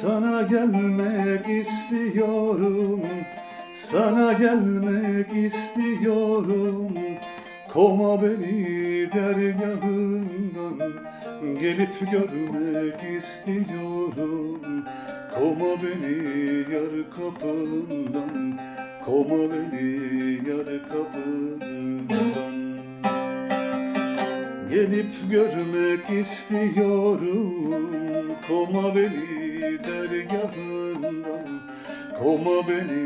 Sana gelmek istiyorum Sana gelmek istiyorum Koma beni dergahından Gelip görmek istiyorum. Koma beni yar kapından Koma beni yar kapından. Gelip görmek istiyorum. Koma beni dergahından Koma beni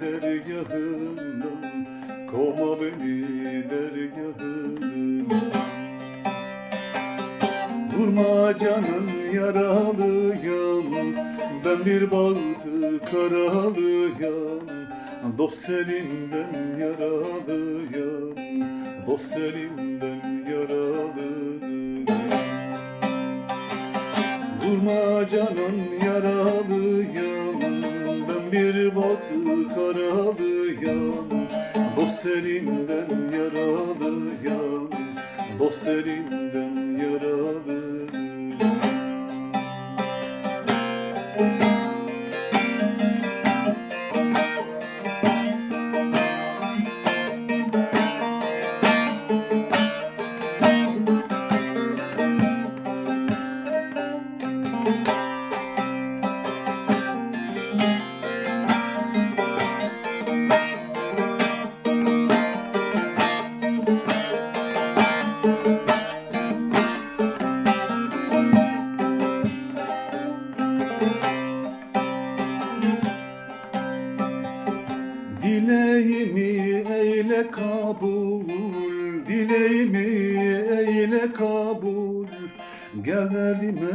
dergahından Koma beni dergahından Vurma canım yaralıyam Ben bir bahtı karalıyam Dost elinden yaralıyam Dost elinden yaralıyam Vurma canım yaralıyam Ben bir batı karalıyam Dost elinden yaralıyam Dost elinden yaralıyam Dileğimi eyle kabul, dileğimi eyle kabul. Gel derdime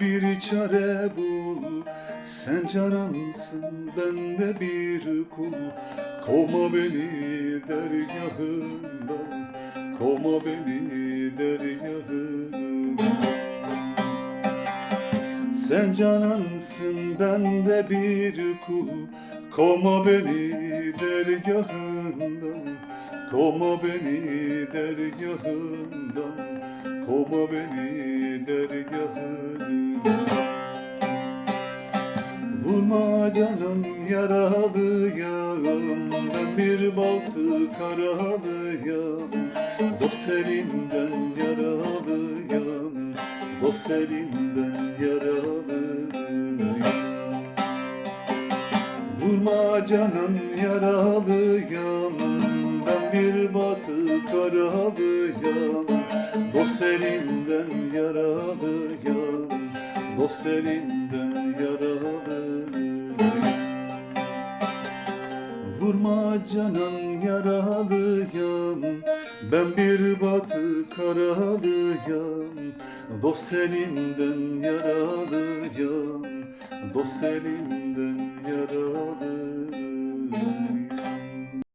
bir çare bul. Sen canansın ben de bir kul. Koma beni dergahından Koma beni dergahından. Sen canansın ben de bir kul Koma beni dergahından Koma beni dergahından Koma beni dergahından. Vurma canım yaralıyam Ben bir baltı karalıyam. Dost elinden yaralıyam Dost elinden yaralıyam Vurma canım yaralıyam Ben bir batı karalıyam. Dost elinden yaralıyam Dost elinden yaralıyam Vurma canım yaralıyam Ben bir batı karalıyam. Dost elinden yaralıyam Dost elinden yaralıyam